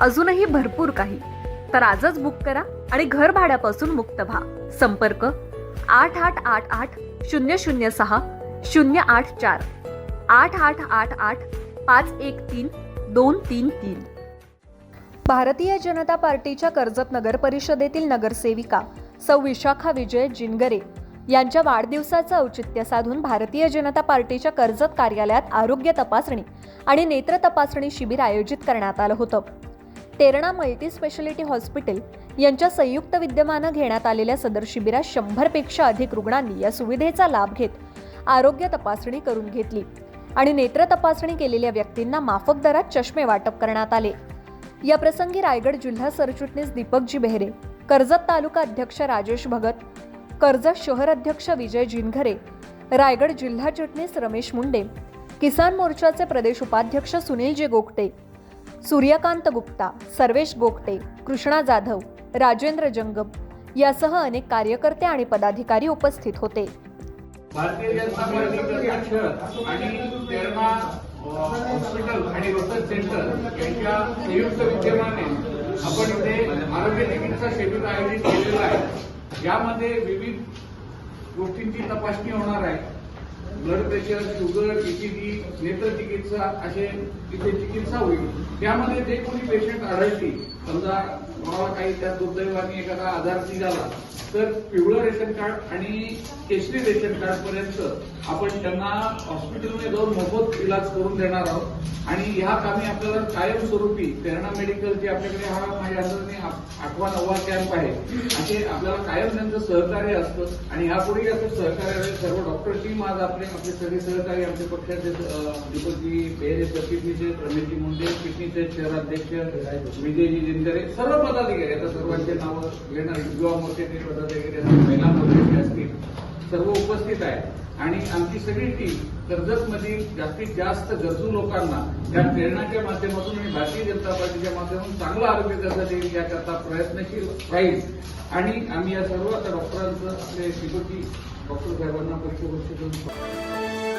अजूनही भरपूर काही. तर आजच बुक करा आणि घर भाड्यापासून मुक्त व्हा. संपर्क आठ आठ आठ आठ शून्य शून्य सहा शून्य आठ चार. आठ आठ आठ आठ पाच एक तीन दोन तीन तीन. भारतीय जनता पार्टीच्या कर्जत नगर परिषदेतील नगरसेविका सौ विशाखा विजय जिनगरे यांच्या वाढदिवसाचं औचित्य साधून भारतीय जनता पार्टीच्या कर्जत कार्यालयात आरोग्य तपासणी आणि नेत्र तपासणी शिबिर आयोजित करण्यात आलं होतं. तेरणा मल्टी स्पेशालिटी हॉस्पिटल यांच्या संयुक्त विद्यमानं घेण्यात आलेल्या सदर शिबिरात शंभरपेक्षा अधिक रुग्णांनी या सुविधेचा लाभ घेत आरोग्य तपासणी करून घेतली आणि नेत्र तपासणी केलेल्या व्यक्तींना माफक दरात चष्मे वाटप करण्यात आले. या प्रसंगी रायगड जिल्हा सरचिटणीस दीपकजी बेहरे कर्जत तालुका अध्यक्ष राजेश भगत कर्जत शहर अध्यक्ष विजय जिनघरे रायगड जिल्हा चिटणीस रमेश मुंडे किसान मोर्चाचे प्रदेश उपाध्यक्ष सुनीलजी गोगटे सूर्यकांत गुप्ता सर्वेश गोगटे कृष्णा जाधव राजेंद्र जंगम यासह अनेक कार्यकर्ते आणि पदाधिकारी उपस्थित होते. भारतीय जनता पार्टीचे कर्जत आणि तेरणा हॉस्पिटल आणि रिसर्च सेंटर यांच्या संयुक्त विद्यमाने आपण इथे आरोग्य चिकित्सा शेड्यूल आयोजित केलेलं आहे. यामध्ये विविध गोष्टींची तपासणी होणार आहे. ब्लड प्रेशर शुगर ईसीजी नेत्र चिकित्सा असे तिथे चिकित्सा होईल. त्यामध्ये जे कोणी पेशंट आढळतील समजा कोणाला काही त्या दुर्दैवाने एखादा आधार निघाला तर पिवळं रेशन कार्ड आणि केशरी रेशन कार्ड पर्यंत आपण त्यांना हॉस्पिटलमध्ये जाऊन मोफत इलाज करून देणार आहोत. आणि ह्या कामी आपल्याला कायमस्वरूपी प्रेरणा मेडिकल जे आपल्याकडे हा माझ्या अंदाजाने आठवा नववा कॅम्प आहे असे आपल्याला कायम त्यांचं सहकार्य असतं. आणि यापुढेही असं सहकार्य सर्व डॉक्टर टीम आज आपले आपले सगळे सहकारी आमचे पक्षाचे दीपकजी बेहरे सरचिटणीचे रमेशजी मुंडे किटनीचे शहराध्यक्ष विजयजी जिंदरे सर्व पदाधिकारी आता सर्वांचे नावं घेणार युवा मोर्चाचे पदाधिकारी असतील महिला मोर्चाचे असतील सर्व उपस्थित आहेत. आणि आमची सगळी टीम कर्जत मधील जास्तीत जास्त गरजू लोकांना त्या प्रेरणाच्या माध्यमातून आणि भारतीय जनता पार्टीच्या माध्यमातून चांगलं आरोग्य करता देईल याकरता प्रयत्नशील राहील. आणि आम्ही या सर्व डॉक्टरांचं आपले शिकवती डॉक्टर साहेबांना पुष्पगुच्छ देऊन